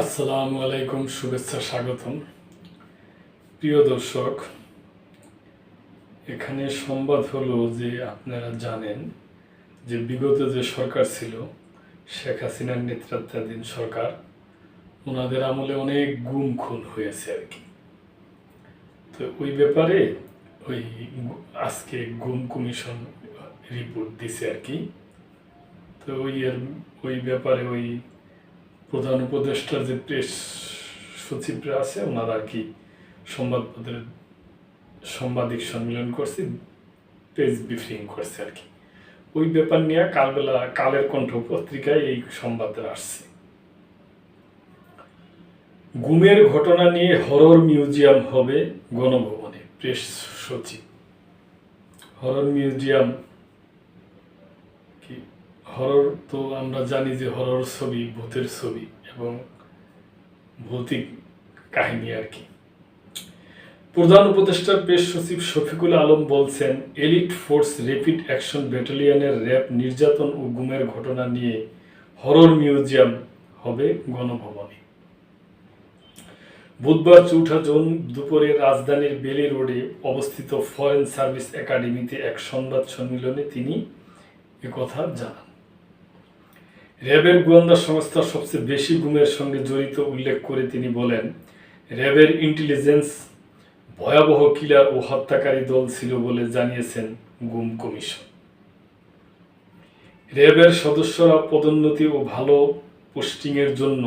আসসালামু আলাইকুম, শুভেচ্ছা, স্বাগতম। প্রিয় দর্শক, এখানে সংবাদ হলো যে আপনারা জানেন যে বিগত যে সরকার ছিল, শেখ হাসিনার নেতৃত্বাধীন সরকার, ওনাদের আমলে অনেক গুম খুন হয়েছে আর কি। তো ওই ব্যাপারে ওই আজকে গুম কমিশন রিপোর্ট দিছে আর কি। তো ওই ওই ব্যাপারে ওই প্রধান উপদেষ্টা যে প্রেস সচিবরা আছে, ওনারা আর কি সংবাদপত্রের সাংবাদিক সম্মেলন করছে, প্রেস ব্রিফিং করছে আর কি। ওই ব্যাপার নিয়ে কালবেলা, কালের কণ্ঠ পত্রিকায় এই সংবাদটা আসছে। গুমের ঘটনা নিয়ে হরর মিউজিয়াম হবে গণভবনে, প্রেস সচিব। হরর মিউজিয়াম হরর তো আমরা জানি যে হরর ছবি, ভূতের ছবি এবং ভৌতিক কাহিনী আর কি। প্রধান উপদেষ্টা প্রেস সচিব শফিকুল আলম বলছেন এলিট ফোর্স র্যাপিড অ্যাকশন ব্যাটালিয়নের র্যাব নির্যাতন ও গুমের ঘটনা নিয়ে হরর মিউজিয়াম হবে গণভবনে। বুধবার চৌঠা জুন দুপুরে রাজধানীর বেলি রোডে অবস্থিত ফরেন সার্ভিস একাডেমিতে এক সংবাদ সম্মেলনে তিনি একথা জানান। র্যাবের গোয়েন্দা সংস্থা সবচেয়ে বেশি গুমের সঙ্গে জড়িত উল্লেখ করে তিনি বলেন, র্যাবের ইন্টেলিজেন্স ভয়াবহ কিলার ও হত্যাকারী দল ছিল বলে জানিয়েছেন গুম কমিশন। র্যাবের সদস্যরা পদোন্নতি ও ভালো পোস্টিংয়ের জন্য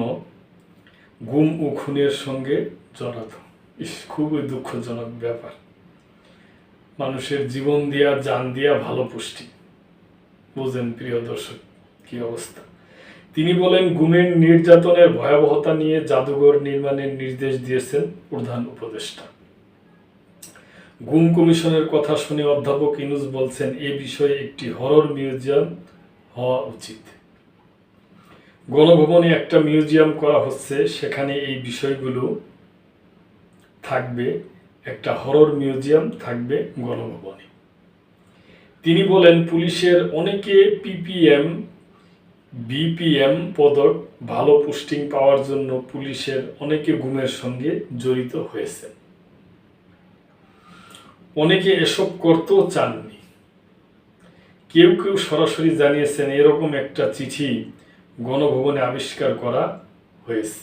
গুম ও খুনের সঙ্গে জড়াত। খুবই দুঃখজনক ব্যাপার। মানুষের জীবন দিয়া, জান দিয়া ভালো পুষ্টি বুঝেন প্রিয় দর্শক, কি অবস্থা? তিনি বলেন, গুমের নির্যাতনের ভয়াবহতা নিয়ে জাদুঘর নির্মাণের নির্দেশ দিয়েছেন প্রধান উপদেষ্টা। গুম কমিশনের কথা শুনে অধ্যাপক ইনুস বলছেন, এ বিষয়ে একটি হরর মিউজিয়াম হওয়া উচিত। গণভবনে একটা মিউজিয়াম করা হচ্ছে, সেখানে এই বিষয়গুলো থাকবে, একটা হরর মিউজিয়াম থাকবে গণভবনে। তিনি বলেন, পুলিশের অনেকে পিপিএম বিপিএম পদক ভালো পোস্টিং পাওয়ার জন্য পুলিশের অনেকে গুমের সঙ্গে জড়িত হয়েছে। অনেকে এসব করতেও চাননি। কেউ কেউ সরাসরি জানিয়েছেন এরকম একটা চিঠি গণভবনে আবিষ্কার করা হয়েছে।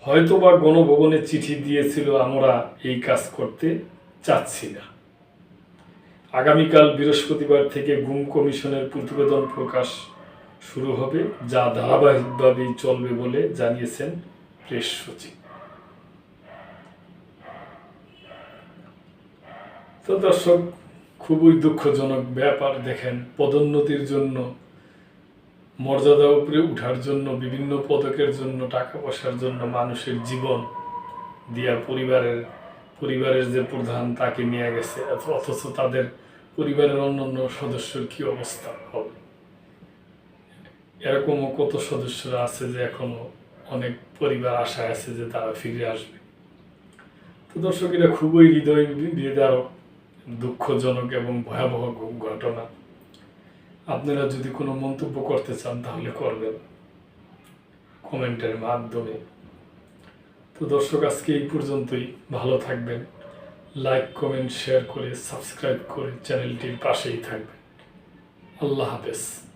হয়তোবা গণভবনে চিঠি দিয়েছিল, আমরা এই কাজ করতে চাচ্ছি না। আগামীকাল বৃহস্পতিবার থেকে গুম কমিশনের প্রতিবেদন প্রকাশ শুরু হবে, যা ধারাবাহিকভাবেই চলবে বলে জানিয়েছেন প্রেস সচিব। তো দর্শক, খুবই দুঃখজনক ব্যাপার দেখেন, পদোন্নতির জন্য, মর্যাদা উপরে উঠার জন্য, বিভিন্ন পদকের জন্য, টাকা পয়সার জন্য মানুষের জীবন দিয়া পরিবারের পরিবারের যে প্রধান তাকে নিয়ে গেছে, অথচ তাদের পরিবারের অন্যান্য সদস্যর কি অবস্থা হবে? এরকমও কত সদস্যরা আছে যে এখনও অনেক পরিবার আশায় আছে যে তারা ফিরে আসবে। তো দর্শক এটা খুবই হৃদয় বিদারক, দুঃখজনক এবং ভয়াবহ ঘটনা। আপনারা যদি কোনো মন্তব্য করতে চান তাহলে করবেন কমেন্টের মাধ্যমে। তো দর্শক, আজকে এই পর্যন্তই। ভালো থাকবেন। লাইক, কমেন্ট, শেয়ার করে সাবস্ক্রাইব করে চ্যানেলটির পাশেই থাকবেন। আল্লাহ হাফেজ।